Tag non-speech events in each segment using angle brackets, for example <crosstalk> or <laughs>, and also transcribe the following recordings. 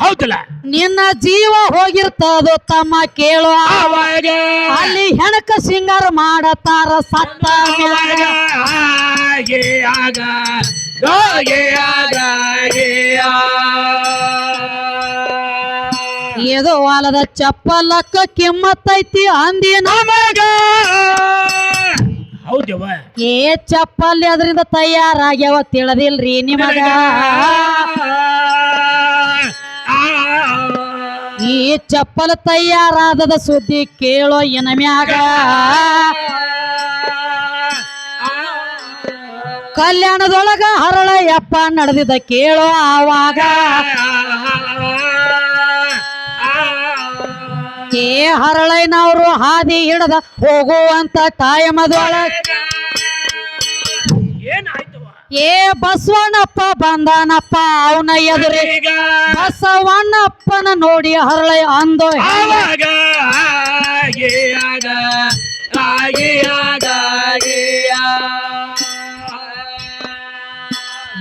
ಹೌದಲ್ಲ. ನಿನ್ನ ಜೀವ ಹೋಗಿರ್ತದೋ ತಮ್ಮ ಕೇಳೋ ಅವಾಗ ಅಲ್ಲಿ ಹೆಣಕ ಸಿಂಗಾರ ಮಾಡತಾರ ಸತ್ತ ಮ್ಯಾಗ. ಹಾಗೆ ಆಗ. ಹಾಗೆ ಆಗ ಹಾಗೆ ಆ. ಇದು ಹೊಲದ ಚಪ್ಪಲಕ್ಕ ಕಿಮ್ಮತ್ತೈತಿ ಅಂದಿನ. ನಮಗ ಏ ಚಪ್ಪಲ್ ಅದರಿಂದ ತಯಾರಾಗ್ಯಾವ ತಿಳದಿಲ್ರಿ ನಿಮಗ. ಈ ಚಪ್ಪಲ ತಯಾರಾದದ ಸುದ್ದಿ ಕೇಳೋ ಇನಮ್ಯಾಗ ಕಲ್ಯಾಣದೊಳಗ ಹರಳ ಯಪ್ಪ ನಡೆದಿದ ಕೇಳೋ ಆವಾಗ. ಏ ಹರಳೈನವರು ಹಾದಿ ಹಿಡದ ಹೋಗುವಂತ ಟೈಮದೊಳಗ ಏ ಬಸವಣ್ಣಪ್ಪ ಬಂದಾನಪ್ಪ ಅವನ ಎದುರಿ. ಬಸವಣ್ಣಪ್ಪನ ನೋಡಿ ಹರಳ ಅಂದ.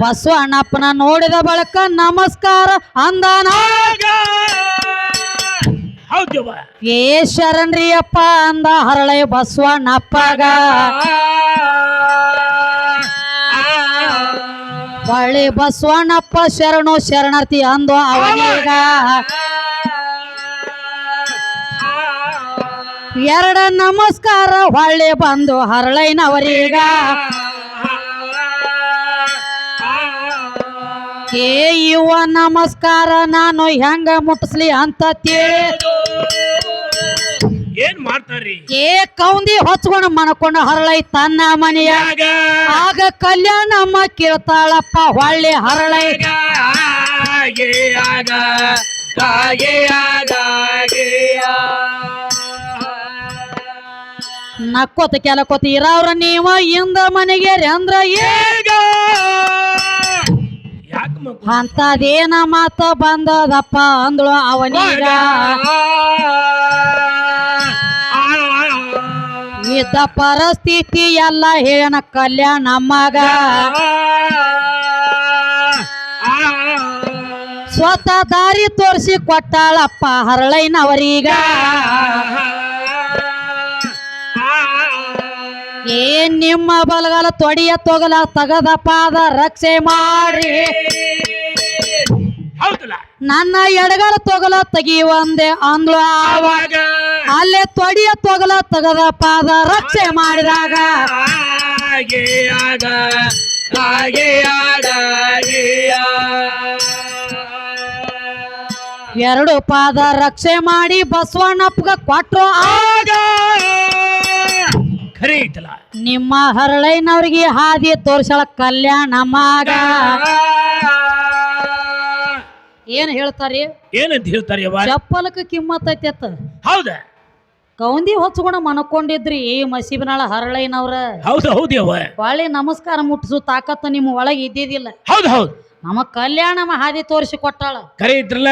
ಬಸವಣ್ಣಪ್ಪನ ನೋಡಿದ ಬಳಿಕ ನಮಸ್ಕಾರ ಅಂದಾನ. ಏ ಶರಣ್ರಿಯಪ್ಪ ಅಂದ ಹರಳೆ ಬಸವಣ್ಣಪ್ಪಗ. ಹೊಳ್ಳಿ ಬಸವಣ್ಣಪ್ಪ ಶರಣು ಶರಣಾರ್ಥಿ ಅಂದು ಅವನೀಗ. ಎರಡ ನಮಸ್ಕಾರ ಹೊಳ್ಳಿ ಬಂದು ಹರಳೈನವರೀಗ. ಏ ಇವ ನಮಸ್ಕಾರ ನಾನು ಹೆಂಗ ಮುಟ್ಟಿಸ್ಲಿ ಅಂತ ತಿಳಿ ಏನ್ ಮಾಡ್ತಾರ್ರಿ? ಏ ಕೌಂದಿ ಹೊಚ್ಕೊಂಡ ಮನಕೊಂಡ ಹರಳೈ ತನ್ನ ಮನೆಯ. ಆಗ ಕಲ್ಯಾಣ ಕೇಳ್ತಾಳಪ್ಪ ಹೊಳ್ಳಿ ಹರಳೈ. ಹಾಗೆ ಆಗ ಹಾಗೆ ಆಗ. ನಕ್ಕೋತ ಕೆಲಕೋತ ಇರವ್ರ ನೀವ ಇಂದ ಮನೆಗೆ ಅಂದ್ರ ಏಗ ಅಂತದೇನ ಮಾತ ಬಂದದಪ್ಪ ಅಂದ್ಳು ಅವನೀಗ. ಇದ್ದ ಪರಿಸ್ಥಿತಿ ಎಲ್ಲ ಹೇಳನ ಕಲ್ಯಾಣ ಮಗ ಸ್ವತಃ ದಾರಿ ತೋರಿಸಿ ಕೊಟ್ಟಾಳಪ್ಪ ಹರಳೈನವರೀಗ. ಏನ್ ನಿಮ್ಮ ಬಲಗಾಲ ತೊಡಿಯ ತೊಗಲ ತಗದಪ್ಪ ಅದ ರಕ್ಷೆ ಮಾಡಿ ಹೌದಲ್ಲ? ನನ್ನ ಎಡಗಾಲ ತೊಗಲ ತೆಗಿಯುವಂದೆ ಅಂದ್ಲು ಆವ. ಆವಾಗ. ಅಲ್ಲೇ ತೊಡಿಯ ತೊಗಲ ತಗದ ಪಾದ ರಕ್ಷೆ ಮಾಡಿದಾಗ. ಎರಡು ಪಾದ ರಕ್ಷೆ ಮಾಡಿ ಬಸವಣ್ಣಪ್ಪಗ ಕೊಟ್ಟರು ಆಗ. ಖರೆ ಐತಲ್ಲ ನಿಮ್ಮ ಹರಳೈನವ್ರಿಗೆ ಹಾದಿ ತೋರ್ಸಳ ಕಲ್ಯಾಣ ಮಗ ಏನ್ ಹೇಳ್ತಾರಿ? ಏನಂತ ಹೇಳ್ತಾರೆ ಯವ್ವ? ಚಪ್ಪಲಕ್ಕ ಕಿಮ್ಮತ್ ಐತೆತ್ತ ಹೌದ? ಕೌಂದಿ ಹೊಚ್ಕೊಂಡ ಮನಕೊಂಡಿದ್ರಿ ಈ ಮಸೀಬನಾಳ ಹರಳೈನವ್ರ ಹೌದು ಹೌದು ಯವ್ವ. ಹೊಳ್ಳಿ ನಮಸ್ಕಾರ ಮುಟ್ಟಿಸು ತಾಕತ್ತು ನಿಮ್ಮ ಒಳಗೆ ಇದ್ದಿದ್ದಿಲ್ಲ. ಹೌದು ಹೌದು. ನಮ್ಮ ಕಲ್ಯಾಣ ಹಾದಿ ತೋರಿಸಿ ಕೊಟ್ಟಾಳ ಕರೆ ಇದ್ರಲ್ಲ?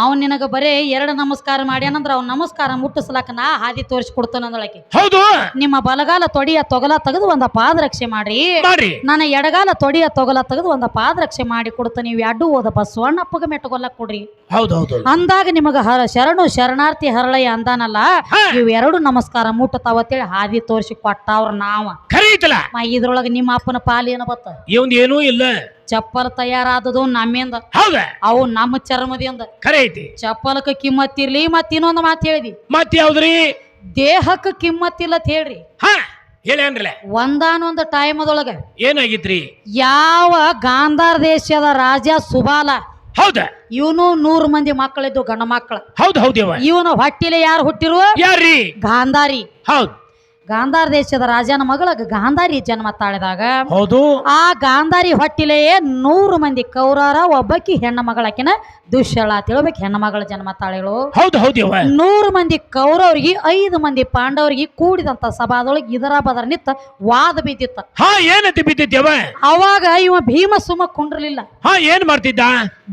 ಅವನ್ ನಿನಗ ಬರೇ ಎರಡು ನಮಸ್ಕಾರ ಮಾಡ್ಯಾನಂದ್ರ ಅವ್ನ ನಮಸ್ಕಾರ ಮುಟ್ಟಿಸ್ಲಾಕ ನಾ ಹಾದಿ ತೋರಿಸಿ ಕೊಡ್ತಾನಂದಳಕಿ ಹೌದು. ನಿಮ್ಮ ಬಲಗಾಲ ತೊಡಿಯ ತೊಗಲ ತೆಗೆದು ಒಂದ ಪಾದರಕ್ಷೆ ಮಾಡ್ರಿ. ಮಾಡ್ರಿ. ನನ್ನ ಎಡಗಾಲ ತೊಡಿಯ ತೊಗಲ ತೆಗೆದು ಒಂದ ಪಾದರಕ್ಷೆ ಮಾಡಿ ಕೊಡ್ತ ನೀವು ಅಡ್ಡು ಹೋದ ಬಸವಣ್ಣಪ್ಪಗ ಮೆಟ್ಟಗೊಲ್ಲಕ್ ಕೊಡ್ರಿ. ಹೌದು ಹೌದು ಅಂದಾಗ ನಿಮಗ ಹರ ಶರಣು ಶರಣಾರ್ಥಿ ಹರಳಯ್ಯ ಅಂದಾನಲ್ಲ ಇವೆರಡು ನಮಸ್ಕಾರ ಮುಟ್ಟತಾವತ್ತೇಳಿ ಹಾದಿ ತೋರಿಸಿ ಕೊಟ್ಟವ್ರ ನಾವ ಇದ್ರೊಳಗ ನಿಮ್ಮ ಅಪ್ಪನ ಪಾಲಿ ಏನು ಬತ್ತ? ಇವಂದ ಏನೂ ಇಲ್ಲ. ಚಪ್ಪಲ್ ತಯಾರಾದದು ನಮ್ಮಿಂದ. ಹೌದ? ಅವು ನಮ್ಮ ಚರ್ಮದಿಂದ. ಖರೆ ಐತಿ. ಚಪ್ಪಲಕ್ಕ ಕಿಮ್ಮತ್ತಿರ್ಲಿ ಮತ್ ಇನ್ನೊಂದು ಮಾತು ಹೇಳಿದಿ. ಮತ್ ಯಾವ್ದ್ರಿ? ದೇಹಕ್ಕ ಕಿಮ್ಮತ್ತಿಲ್ಲ ಅಂತ ಹೇಳ್ರಿ. ಹಾ ಹೇಳ್ಯಾನ್ರಲ್ಲ ಒಂದಾನೊಂದು ಟೈಮದೊಳಗ ಏನಾಗಿತ್ರಿ? ಯಾವ ಗಾಂಧಾರ ದೇಶದ ರಾಜ ಸುಬಾಲ ಹೌದ? ಇವನು ನೂರು ಮಂದಿ ಮಕ್ಕಳಿದ್ದು ಗಂಡ ಮಕ್ಕಳ. ಹೌದು ಹೌದು ಇವನು ಹೊಟ್ಟಿಲೆ ಯಾರು ಹುಟ್ಟಿರುವ ಯಾರ್ರಿ? ಗಾಂಧಾರಿ. ಹೌದು. ಗಾಂಧಾರ ದೇಶದ ರಾಜನ ಮಗಳ ಗಾಂಧಾರಿ ಜನ್ಮ ತಾಳಿದಾಗ ಹೌದು. ಆ ಗಾಂಧಾರಿ ಹೊಟ್ಟಿಲೆಯೇ ನೂರು ಮಂದಿ ಕೌರರ ಒಬ್ಬಕಿ ಹೆಣ್ಣ ಮಗಳಕಿನ ದುಶ್ಯಳ ತಿಳ್ಬೇಕು ಹೆಣ್ಣ ಮಗಳ ಜನ್ಮ ತಾಳಿಗಳು. ಹೌದು ಹೌದು ನೂರು ಮಂದಿ ಕೌರವರಿಗೆ ಐದು ಮಂದಿ ಪಾಂಡವರಿಗೆ ಕೂಡಿದಂತ ಸಭಾದೊಳಗೆ ಇದರ ಬದರ ನಿತ್ತ ವಾದ ಬಿದ್ದಿತ್ತ. ಹಾ ಏನಂತ ಬಿದ್ದಿದ್ದೇವ ಅವಾಗ ಇವ ಭೀಮ ಸುಮ ಕುಂಡ್ರಲಿಲ್ಲ. ಹಾ ಏನ್ ಮಾಡ್ತಿದ್ದ?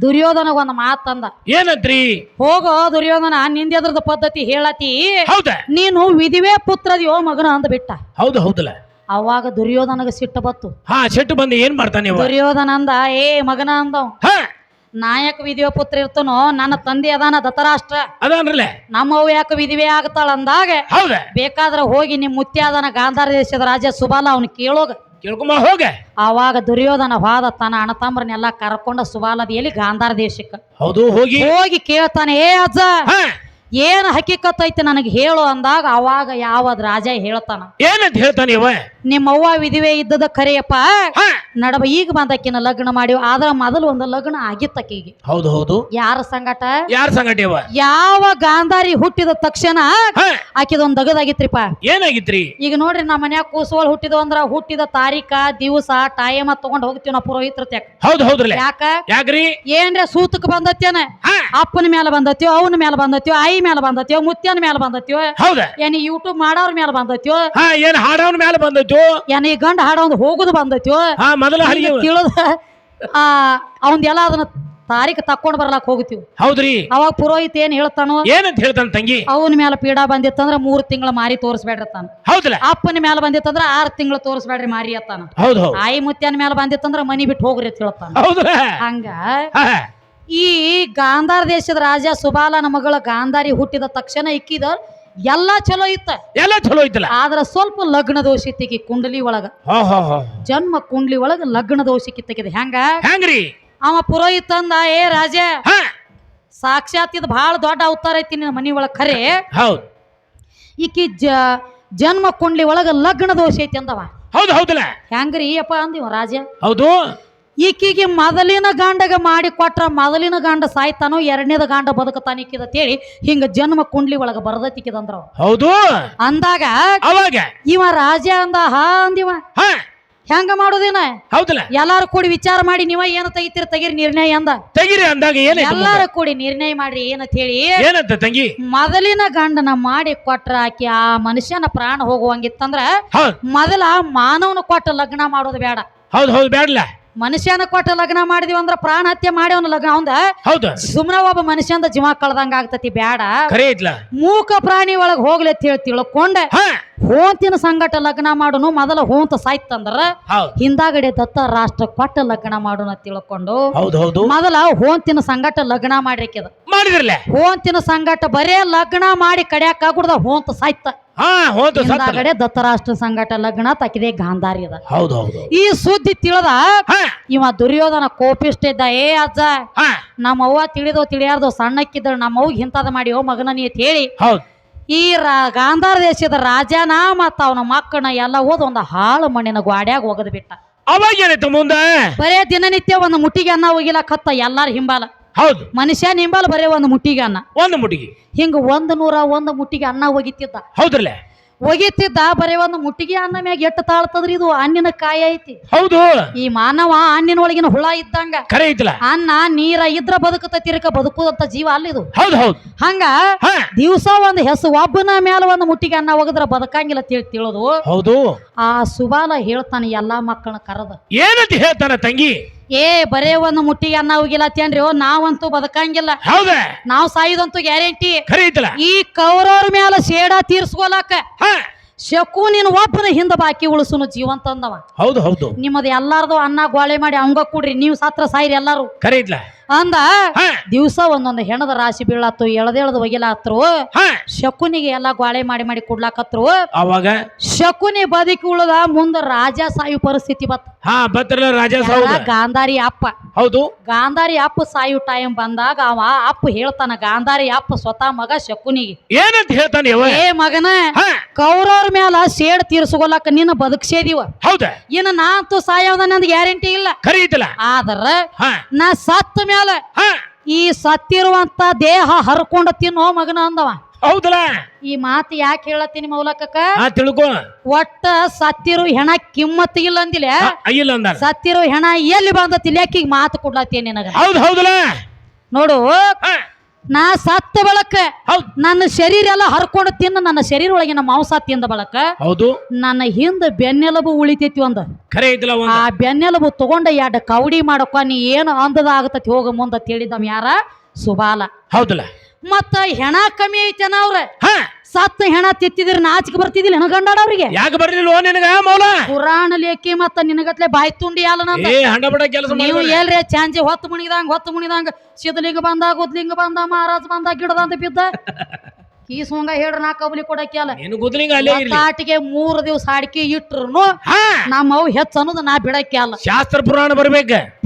ದುರ್ಯೋಧನ ಒಂದು ಮಾತಂದ ಏನಂತ್ರಿ ಹೋಗೋ ದುರ್ಯೋಧನ ನಿಂದ್ಯದ್ರದ ಪದ್ಧತಿ ಹೇಳತಿ. ಹೌದ. ನೀನು ವಿಧಿವೇ ಪುತ್ರದಿಯೋ ಮಗನ ಅಂದ್ಬಿಟ್ಟ ಹೌದು ಹೌದಲ್ಲ. ಅವಾಗ ದುರ್ಯೋಧನಗ ಸಿಟ್ಟು ಬತ್ತು. ಹಾ ಸಿಟ್ಟು ಬಂದು ಏನ್ ಮಾಡ್ತಾನೆ ದುರ್ಯೋಧನ ಅಂದ ಏ ಮಗನ ಅಂದ ಹಾ. ನಾಯಕ ವಿಧಿವ ಪುತ್ರ ಇರ್ತನೋ ನನ್ನ ತಂದೆ ಅದಾನ ದತರಾಷ್ಟ್ರ ಅದಾನ್ರಲ್ಲ ನಮ್ಮವ್ವ ಯಾಕ ವಿಧಿವೆ ಆಗ್ತಾಳ ಅಂದಾಗ ಹೌದ. ಬೇಕಾದ್ರೆ ಹೋಗಿ ನಿಮ್ಮ ಮುತ್ಯ ಅದಾನ ಗಾಂಧಾರ ದೇಶದ ರಾಜ ಸುಬಾಲ ಅವನು ಕೇಳೋಗ. ಕೇಳ್ಕೊಂಬ ಹೋಗ. ಅವಾಗ ದುರ್ಯೋಧನ ವಾದ ತನ್ನ ಅಣತಾಮ್ರನ್ನೆಲ್ಲ ಕರ್ಕೊಂಡ ಸುಬಾಲದಿಯಲ್ಲಿ ಗಾಂಧಾರ ದೇಶಕ್ಕೆ. ಹೌದು ಹೋಗಿ. ಹೋಗಿ ಕೇಳ್ತಾನೆ ಏ ಅಜ್ಜ ಹಾ. ಏನ್ ಹಕೀಕತ್ ಐತಿ ನನಗೆ ಹೇಳು ಅಂದಾಗ ಅವಾಗ ಯಾವ ರಾಜ ಹೇಳ್ತಾನ. ಏನಂತ ಹೇಳ್ತಾನೆ ಇವ? ನಿಮ್ಮವ್ವ ವಿಧಿವೆ ಇದ್ದದ ಕರೆಯಪ್ಪ ಹಾ. ನಡಬ ಈಗ ಬಂದಕ್ಕಿನ ಲಗ್ನ ಮಾಡಿವ್ ಆದ್ರ ಮೊದಲು ಒಂದು ಲಗ್ನ ಆಗಿತ್ತಕ್ಕಿಗೆ ಹೌದು ಹೌದು. ಯಾರ ಸಂಗಟ? ಯಾರ ಸಂಗಟ ಇವ? ಯಾವ ಗಾಂಧಾರಿ ಹುಟ್ಟಿದ ತಕ್ಷಣ ಹಾ. ಆಕಿದೊಂದ್ ದಗದಾಗಿತ್ರಿಪ್ಪ. ಏನಾಗಿತ್ರಿ? ಈಗ ನೋಡ್ರಿ ನಮ್ಮ ಮನ್ಯಾಗ ಕೂಸುವಲ್ ಹುಟ್ಟಿದ ಅಂದ್ರ ಹುಟ್ಟಿದ ತಾರೀಕ ದಿವಸ ಟೈಮ ತಗೊಂಡ್ ಹೋಗ್ತೀವಿ ನಾವು ಪುರೋಹಿತ್ರ ಹೌದು ಹೌದು ಹೌದ್ರಲ್ಲ. ಯಾಕ? ಯಾಕ್ರಿ? ಏನ್ರ ಸೂತಕ್ ಬಂದತ್ತೇನೆ? ಹಾ. ಅಪ್ಪನ ಮೇಲೆ ಬಂದತ್ಯೋ ಅವನ ಮೇಲೆ ಬಂದತ್ಯೋ ಆಯಿ ಮೇಲೆ ಬಂದತ್ಯೋ ಮುತ್ಯನ ಮೇಲೆ ಬಂದತ್ಯೋ ಹೌದ? ಏನ್ ಯೂಟ್ಯೂಬ್ ಮಾಡೋರ್ ಮೇಲೆ ಬಂದತ್ಯೋ ಹಾ ಏನ್ ಹಾಡೋನ್ ಮೇಲೆ ಬಂದತ್ಯೋ ಏನ್ ಈ ಗಂಡ ಹಾಡೋನ್ ಹೋಗುದು ಬಂದತ್ಯೋ ಹಾ ಮೊದಲ ತಿಳಿದ ಆ ಅವಂದೆಲ್ಲ ಅದನ್ನ ತಾರೀಖ್ ತಕ್ಕೊಂಡ್ ಬರ್ಲಾಕ್ ಹೋಗ್ತೀವಿ ಹೌದ್ರಿ. ಅವಾಗ ಪುರೋಹಿತ ಏನ್ ಹೇಳ್ತಾನೋ ಏನಂತ ಹೇಳ್ತಾನ ತಂಗಿ? ಅವನ ಮೇಲೆ ಪೀಡಾ ಬಂದಿತ್ತಂದ್ರ ಮೂರ್ ತಿಂಗಳ ಮಾರಿ ತೋರಿಸ್ಬೇಡ್ರಿ ತಾನ ಹೌದಲ್ಲ ಅಪ್ಪನ ಮೇಲೆ ಬಂದಿತ್ತಂದ್ರ ಆರ್ ತಿಂಗಳು ತೋರಿಸ್ಬೇಡ್ರಿ ಮಾರಿ ಅತ್ತಾನ. ಹೌದು ಆಯಿ ಮುತ್ಯನ ಮೇಲೆ ಬಂದಿತ್ತಂದ್ರ ಮನಿ ಬಿಟ್ಟು ಹೋಗ್ರಿ ಅಂತ ಹೇಳ್ತಾನ. ಹೌದಲ್ಲ ಹಂಗ ಈ ಗಾಂಧಾರ ದೇಶದ ರಾಜ ಸುಬಾಲನ ಮಗಳ ಗಾಂಧಾರಿ ಹುಟ್ಟಿದ ತಕ್ಷಣ ಇಕ್ಕಿದ ಎಲ್ಲ ಚಲೋ ಇತ್ತ. ಎಲ್ಲ ಚಲೋ ಇತ್ತಲ್ಲ ಆದ್ರ ಸ್ವಲ್ಪ ಲಗ್ನ ದೋಷ ಇತ್ತಿಗೆ ಕುಂಡಲಿ ಒಳಗ. ಜನ್ಮ ಕುಂಡ್ಲಿ ಒಳಗ ಲಗ್ನ ದೋಷಕ್ಕೆ ತೆಗೆದ. ಹೆಂಗ? ಹೆಂಗ್ರಿ? ಅವ ಪುರೋಹಿತ ಅಂದ ಏ ರಾಜ ಸಾಕ್ಷಾತ್ ಇದು ಬಹಳ ದೊಡ್ಡ ಅವತಾರ ಐತಿ ನಿನ್ನ ಮನಿ ಒಳಗ ಖರೆ? ಹೌದು. ಈಕಿ ಜ ಜನ್ಮ ಕುಂಡ್ಲಿ ಒಳಗ ಲಗ್ನ ದೋಷ ಐತಿ ಅಂದವ. ಹೌದು ಹೌದಲ್ಲ? ಹೆಂಗ್ರಿ ಅಪ್ಪ ಅಂದಿವ ರಾಜ? ಹೌದು. ಈಕಿಗೆ ಮೊದಲಿನ ಗಂಡಗ ಮಾಡಿ ಕೊಟ್ರ ಮೊದಲಿನ ಗಂಡ ಸಾಯ್ತಾನೋ ಎರಡನೇದ ಗಂಡ ಬದುಕತಾನ ಹೇಳಿ ಹಿಂಗ ಜನ್ಮ ಕುಂಡ್ಲಿ ಒಳಗ ಬರದತ್ತಿಕ್ಕಿದಂದ್ರ ಹೌದು. ಅಂದಾಗ ಅವಾಗ. ಇವ ರಾಜ ಅಂದ ಹಾ. ಅಂದಿವ ಹೆಂಗ ಮಾಡೋದೇನ? ಹೌದಲ್ಲ. ಎಲ್ಲಾರು ಕೂಡಿ ವಿಚಾರ ಮಾಡಿ ನೀವ ಏನ ತೆಗಿತೀರ ತೆಗಿರಿ ನಿರ್ಣಯ ಅಂದ. ತೆಗಿರಿ ಅಂದಾಗ ಏನು? ಎಲ್ಲಾರು ಕೂಡಿ ನಿರ್ಣಯ ಮಾಡ್ರಿ ಏನಂತ ಹೇಳಿ. ಏನಂತ ತಂಗಿ? ಮೊದಲಿನ ಗಂಡನ ಮಾಡಿ ಕೊಟ್ರ ಆಕಿ ಆ ಮನುಷ್ಯನ ಪ್ರಾಣ ಹೋಗುವಂಗಿತ್ತಂದ್ರ ಮೊದಲ ಮಾನವನ ಕೊಟ್ಟ ಲಗ್ನ ಮಾಡೋದು ಬೇಡ. ಹೌದು ಹೌದು ಬೇಡಲ್ಲ ಮನುಷ್ಯನ ಕೊಟ್ಟ ಲಗ್ನ ಮಾಡಿದಿವಿ ಅಂದ್ರ ಪ್ರಾಣ ಹತ್ಯೆ ಮಾಡಿ ಅವ್ನ ಲಗ್ನ. ಅವಂದ ಹೌದು. ಸುಮ್ನ ಒಬ್ಬ ಮನುಷ್ಯಂದ ಜೀವ ಕಳ್ದಂಗ ಆಗ್ತತಿ ಐತ್ಲ ಮೂಕ ಪ್ರಾಣಿ ಒಳಗ್ ಹೋಗ್ಲಿ ಅಂತ ಹೇಳಿ ತಿಳ್ಕೊಂಡ. ಹೋಂತಿನ ಸಂಗಟ ಲಗ್ನ ಮಾಡೋನು ಮೊದಲ ಹೋಂತ ಸಾಯ್ತಂದ್ರ ಹೌದು. ಹಿಂದಾಗಡೆ ದತ್ತ ರಾಷ್ಟ್ರ ಕೊಟ್ಟ ಲಗ್ನ ಮಾಡೋಣ ತಿಳ್ಕೊಂಡು ಮೊದಲ ಹೋಂತಿನ ಸಂಗಟ ಲಗ್ನ ಮಾಡ್ರಿಕ್ಕಿದ ಮಾಡಿದ್ರಲ್ಲ? ಹೋಂತಿನ ಸಂಗಟ ಬರೇ ಲಗ್ನ ಮಾಡಿ ಕಡ್ಯಾಕ ಆಗ್ಬಿಡ್ದ ಹೋಂತ ಸಾಯ್ತ. ಹಿಂದಾಗಡೆ ದತ್ತರಾಷ್ಟ್ರ ಸಂಗಟ ಲಗ್ನ ತಕಿದೆ ಗಾಂಧಾರಿ ಅದ. ಈ ಸುದ್ದಿ ತಿಳಿದ ಇವ ದುರ್ಯೋಧನ ಕೋಪಿಷ್ಟ ಇದ್ದ ಏ ಅಜ್ಜ ನಮ್ಮವ್ವ ತಿಳಿದೋ ತಿಳಿಯಾರ್ದೋ ಸಣ್ಣಕ್ಕಿದ್ರ ನಮ್ಮವ್ ಇಂತದ ಮಾಡಿ ಓ ಮಗನ ನೀ ಅಂತ ಹೇಳಿ ಹೌದು. ಈ ರಾ ಗಾಂಧಾರ ದೇಶದ ರಾಜನ ಮತ್ತ ಅವನ ಮಕ್ಕಳನ್ನ ಎಲ್ಲ ಓದ್ ಒಂದು ಹಾಳು ಮಣ್ಣಿನ ಗ್ವಾಡ್ಯಾಗ ಒಗದ್ ಬಿಟ್ಟ. ಅವಾಗ ಏನಾಯ್ತು ಮುಂದೆ? ಬರೇ ದಿನನಿತ್ಯ ಒಂದು ಮುಟ್ಟಿಗೆ ಅನ್ನ ಹೋಗಿಲ್ಲ ಕತ್ತ ಎಲ್ಲಾರ ಹಿಂಬಾಲ. ಹೌದು. ಮನುಷ್ಯ ಹಿಂಬಾಲ ಬರೇ ಒಂದು ಮುಟ್ಟಿಗೆ ಅನ್ನ. ಒಂದು ಮುಟ್ಟಿಗೆ. ಹಿಂಗ ಒಂದು ನೂರ ಒಂದು ಮುಟ್ಟಿಗೆ ಅನ್ನ ಹೋಗಿತ್ತಿದ್ದ ಹೌದ್ರಲ್ಲ? ಒಗಿತಿದ್ದ ಬರೇ ಒಂದು ಮುಟ್ಟಿಗೆ ಅನ್ನ ಮ್ಯಾಗ ಎಟ್ಟು ತಾಳ್ತದ್ರಿ ಇದು? ಅನ್ನಿನ ಕಾಯಿ ಐತಿ. ಹೌದು. ಈ ಮಾನವ ಅನ್ನಿನ ಒಳಗಿನ ಹುಳ ಇದ್ದಂಗ ಕರೆ ಐತಲ್ಲ? ಅನ್ನ ನೀರ ಇದ್ರ ಬದುಕುತ್ತ ತಿರ್ಕ ಬದುಕುದಂತ ಜೀವ ಅಲ್ಲ ಇದು. ಹೌದು ಹೌದು. ಹಂಗ ದಿವಸ ಒಂದು ಹೆಸರು ಒಬ್ಬನ ಮೇಲೆ ಒಂದು ಮುಟ್ಟಿಗೆ ಅನ್ನ ಒಗದ್ರ ಬದುಕಂಗಿಲ್ಲ ತಿಳಿ ತಿಳಿದು. ಹೌದು. ಆ ಸುಬಾಲ ಹೇಳ್ತಾನೆ ಎಲ್ಲಾ ಮಕ್ಕಳನ್ನ ಕರೆದ. ಏನಂತ ಹೇಳ್ತಾನ ತಂಗಿ? ಏ ಬರೇ ಒಂದು ಮುಟ್ಟಿಗೆ ಅನ್ನ ಹೋಗಿಲ್ಲತ್ತೇನ್ರಿ ಓ ನಾವಂತೂ ಬದಕಂಗಿಲ್ಲ. ಹೌದ? ನಾವು ಸಾಯಿದಂತೂ ಗ್ಯಾರಂಟಿ. ಈ ಕೌರವ್ರ ಮೇಲೆ ಸೇಡ ತೀರ್ಸ್ಕೊಲಕ ಶಕುನಿನ ಶಕು ನೀನು ಒಬ್ಬನ ಹಿಂದ ಬಾಕಿ ಉಳಿಸುನು ಜೀವಂತ ಅಂದವ. ಹೌದು ಹೌದು. ನಿಮ್ಮದು ಎಲ್ಲಾರ್ದು ಅನ್ನ ಗೋಳೆ ಮಾಡಿ ಅವಂಗ ಕೊಡ್ರಿ ನೀವು ಸತ್ರ ಸಾಯಿರಿ ಎಲ್ಲಾರು. ಖರೆ ಐತ್ಲ ಅಂದ ದಿವಸ ಒಂದೊಂದು ಹೆಣದ ರಾಶಿ ಬೀಳತ್ತು ಎಳದೆಳದ ಒಗಿಲಾತ್ರು. ಶಕುನಿಗೆ ಎಲ್ಲಾ ಗ್ವಾಳೆ ಮಾಡಿ ಮಾಡಿ ಕೊಡ್ಲಾಕತ್ರು. ಅವಾಗ? ಶಕುನಿ ಬದುಕಿ ಉಳದ ಮುಂದ ರಾಜ ಸಾಯು ಪರಿಸ್ಥಿತಿ ಬತ್ತ ಹಾ ರಾಜ ಗಾಂಧಾರಿ ಅಪ್ಪ. ಹೌದು. ಗಾಂಧಾರಿ ಅಪ್ಪ ಸಾಯು ಟೈಮ್ ಬಂದಾಗ ಅವ ಅಪ್ಪ ಹೇಳ್ತಾನ ಗಾಂಧಾರಿ ಅಪ್ಪ ಸ್ವತಃ ಮಗ ಶಕುನಿಗೆ. ಏನಂತ ಹೇಳ್ತಾನೆ ಏ ಮಗನ ಕೌರವ್ರ ಮ್ಯಾಲ ಸೇಡ್ ತೀರ್ಸ್ಕೊಲಕ್ಕ ನಿನ್ನ ಬದುಕ್ಸೇದಿವ. ಹೌದ. ಇನ್ನು ನಾ ಅಂತೂ ಸಾಯೋದ ನಂದು ಗ್ಯಾರಂಟಿ ಇಲ್ಲ. ಖರೀದಿಲ್ಲ ಆದ್ರ ನಾ ಸತ್ತ ಮ್ಯಾಲ ಈ ಸತ್ತಿರುವಂತ ದೇಹ ಹರ್ಕೊಂಡ ತಿನ್ನೋ ಮಗನ ಅಂದವ. ಹೌದಲ್ಲ? ಈ ಮಾತು ಯಾಕೆ ಹೇಳತ್ತೀನಿ ಮೌಲಕಕ್ಕ? ತಿಳ್ಕೋ ತಿಳ್ಕೊ. ಒಟ್ಟ ಸತ್ತಿರು ಹೆಣ ಕಿಮ್ಮತ್ ಇಲ್ಲ ಅಂದಿಲ್ಲ. ಇಲ್ಲ ಅಂದಾರ ಸತ್ತಿರೋ ಹೆಣ ಎಲ್ಲಿ ಬಂದತಿ ಈಗ ಮಾತು ಕೊಡ್ಲತ್ತೀನಿ ನಿನಗ? ಹೌದು ಹೌದಲ್ಲ? ನೋಡು ಹಾ. ನಾ ಸತ್ತ ಬಳಕ ಹೌದು. ನನ್ನ ಶರೀರ ಎಲ್ಲ ಹರ್ಕೊಂಡು ತಿನ್ನ ನನ್ನ ಶರೀರ ಒಳಗಿನ ಮಾಂಸ ತಿಂದ ಬಳಕ ಹೌದು. ನನ್ನ ಹಿಂದ ಬೆನ್ನೆಲುಬು ಉಳಿತೈತಿ ಒಂದ. ಖರೆ ಇದ್ಲ ಆ ಬೆನ್ನೆಲಬು ಬೆನ್ನೆಲುಬು ತಗೊಂಡ ಎರಡು ಕವಡಿ ಮಾಡಕ್ಕ ನೀ ಏನು ಅಂದದ ಆಗತತಿ ಹೋಗ ಮುಂದ ತಿಳಿದ ಯಾರ? ಸುಬಾಲ. ಹೌದಲ್ಲ? ಮತ್ತ ಹೆಣ ಕಮ್ಮಿ ಐತೆನ ಅವ್ರ? ಸತ್ತ ಹೆಣ ತಿತ್ತಿದ್ರ ನಾಚಿಕೆ ಬರ್ತಿದಿಲ್ಲ ಹೆಣ ಗಂಡಾಡ ಅವ್ರಿಗೆ? ಯಾಕೆ ಬರ್ಲಿಲ್ಲ ನಿನಗ ಮೌಲ? ಪುರಾಣ ಲೇಖಿ ಮತ್ತ ನಿನಗತ್ಲೆ ಬಾಯಿ ತುಂಡಿ ಅಲ್ಲ ಏ ಹಂಡಬಡ ಕೆಲಸ ನೀವು ಎಲ್ರಿ ಚಾಂಜಿ ಹೊತ್ತು ಮುಣಿದಂಗ ಹೊತ್ತು ಮುಣಿದಂಗ ಸಿದ್ಲಿಂಗ ಬಂದ ಗುದ್ಲಿಂಗ ಬಂದ ಮಹಾರಾಜ್ ಬಂದ ಗಿಡದಂತ ಬಿದ್ದ? <laughs> ಈ ಸೋಂಗ ಹೇಳ್ರ ನಾ ಕಬಲಿ ಕೊಡಕ್ಕೆ ಅಲ್ಲ. ನೀನು ಗುದ್ಲಿಂಗ ಅಲ್ಲೇ ಇರ್ಲಿ. ತಾಟಿಗೆ ಮೂರು ದಿವಸ ಅಡಿಕೆ ಇಟ್ರು ನಮ್ಮ ಅವು ಹೆಚ್ಚು ಅನ್ನೋದು ನಾ ಬಿಡಕ್ಕೆ ಅಲ್ಲ. ಶಾಸ್ತ್ರ ಪುರಾಣ ಬರ್ಬೇಕ.